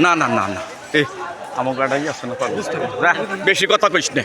না না না না। এ আমার গাড়াই আছে না বেশি কথা কইস না।